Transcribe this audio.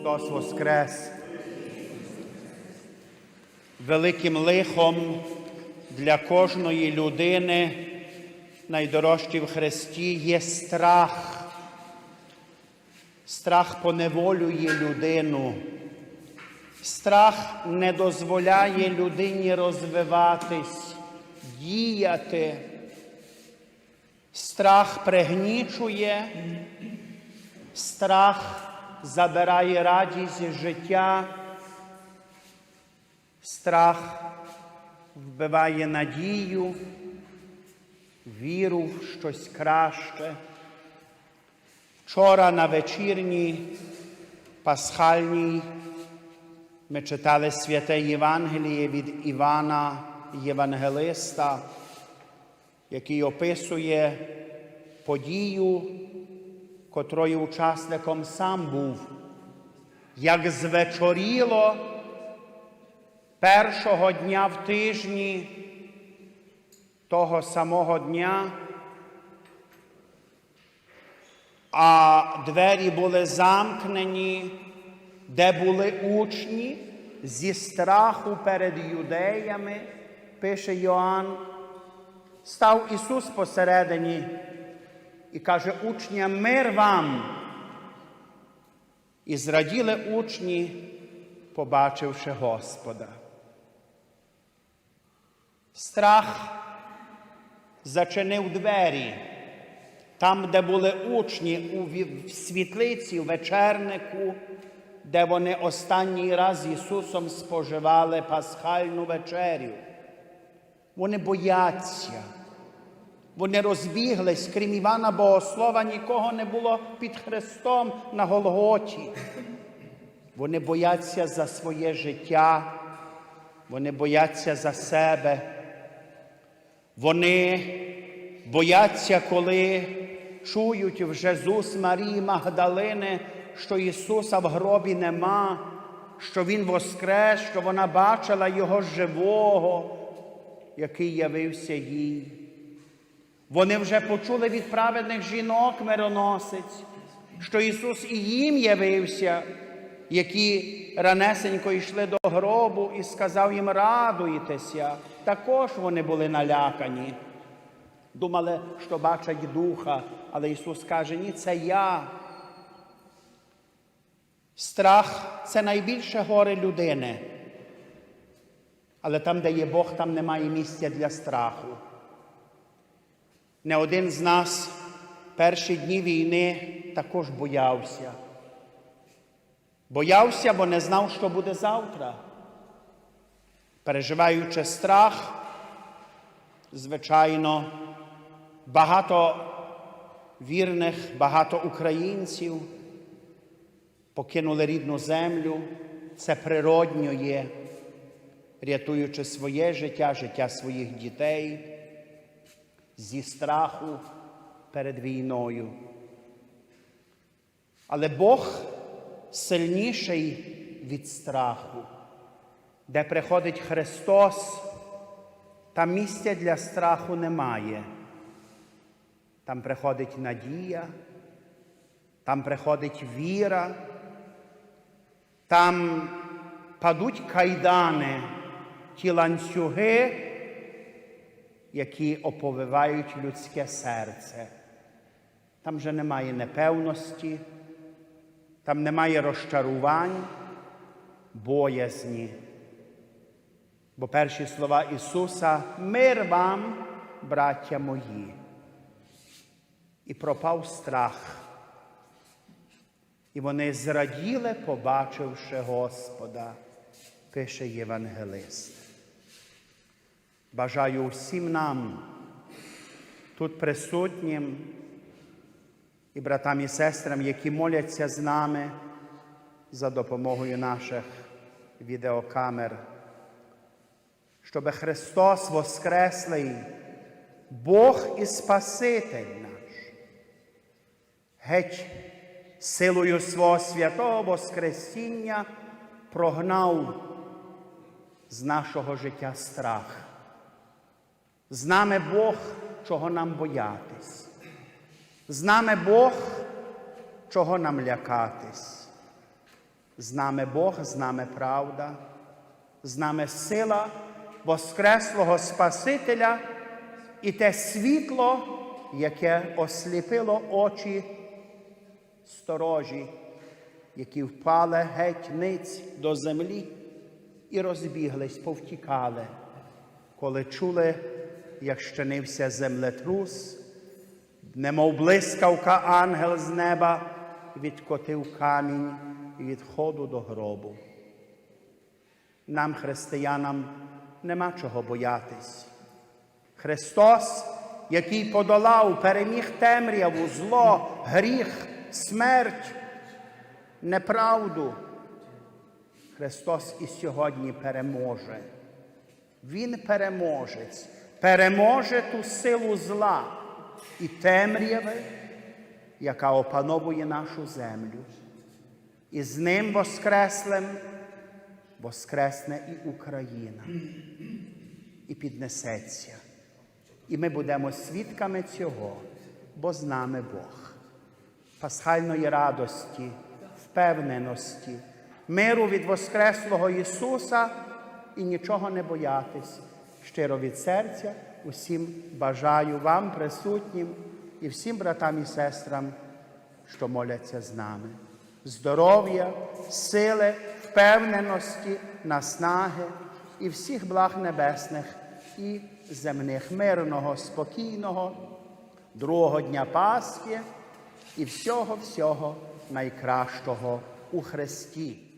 Христос Воскрес! Великим лихом для кожної людини, найдорожчі в Христі, є страх. Страх поневолює людину. Страх не дозволяє людині розвиватись, діяти. Страх пригнічує, страх забирає радість життя, страх вбиває надію, віру в щось краще. Вчора на вечірній пасхальній ми читали святе Євангеліє від Івана Євангелиста, який описує подію, котрої учасником сам був, як звечоріло першого дня в тижні того самого дня, а двері були замкнені, де були учні зі страху перед юдеями, пише Йоанн, став Ісус посередині і каже учням мир вам. І зраділи учні, побачивши Господа. Страх зачинив двері. Там, де були учні у світлиці, в вечернику, де вони останній раз Ісусом споживали пасхальну вечерю. Вони бояться. Вони розбіглись, крім Івана Богослова, нікого не було під Христом на Голготі. Вони бояться за своє життя, вони бояться за себе. Вони бояться, коли чують вже з уст Марії Магдалини, що Ісуса в гробі нема, що Він воскрес, що вона бачила Його живого, який явився їй. Вони вже почули від праведних жінок мироносець, що Ісус і їм явився, які ранесенько йшли до гробу і сказав їм радуйтеся. Також вони були налякані. Думали, що бачать духа, але Ісус каже, ні, це я. Страх це найбільше горе людини. Але там, де є Бог, там немає місця для страху. Не один з нас перші дні війни також боявся. Боявся, бо не знав, що буде завтра. Переживаючи страх, звичайно, багато вірних, багато українців покинули рідну землю. Це природньо є, рятуючи своє життя, життя своїх дітей зі страху перед війною. Але Бог сильніший від страху, де приходить Христос, там місця для страху немає. Там приходить надія, там приходить віра, там падуть кайдани, ті ланцюги, які оповивають людське серце. Там вже немає непевності, там немає розчарувань, боязні. Бо перші слова Ісуса мир вам, браття мої. І пропав страх. І вони зраділи, побачивши Господа, пише Євангелист. Бажаю всім нам, тут присутнім і братам і сестрам, які моляться з нами за допомогою наших відеокамер, щоб Христос Воскреслий, Бог і Спаситель наш, геть силою свого святого Воскресіння прогнав з нашого життя страх. З нами Бог, чого нам боятись. З нами Бог, чого нам лякатись. З нами Бог, з правда, з нами сила Воскреслого Спасителя і те світло, яке осліпило очі сторожі, які впали геть ниць до землі і розбіглись, повтікали, коли чули, як щинився землетрус, немов блискавка ангел з неба відкотив камінь від ходу до гробу. Нам, християнам, нема чого боятись. Христос, який подолав, переміг темряву, зло, гріх, смерть, неправду. Христос і сьогодні переможе. Він переможець, переможе ту силу зла і темряви, яка опановує нашу землю. І з ним Воскреслем воскресне і Україна, і піднесеться. І ми будемо свідками цього, бо з нами Бог. Пасхальної радості, впевненості, миру від Воскреслого Ісуса і нічого не боятись. Щиро від серця усім бажаю вам, присутнім, і всім братам і сестрам, що моляться з нами. Здоров'я, сили, впевненості, наснаги і всіх благ небесних і земних, мирного, спокійного, другого дня Пасхи і всього-всього найкращого у Христі.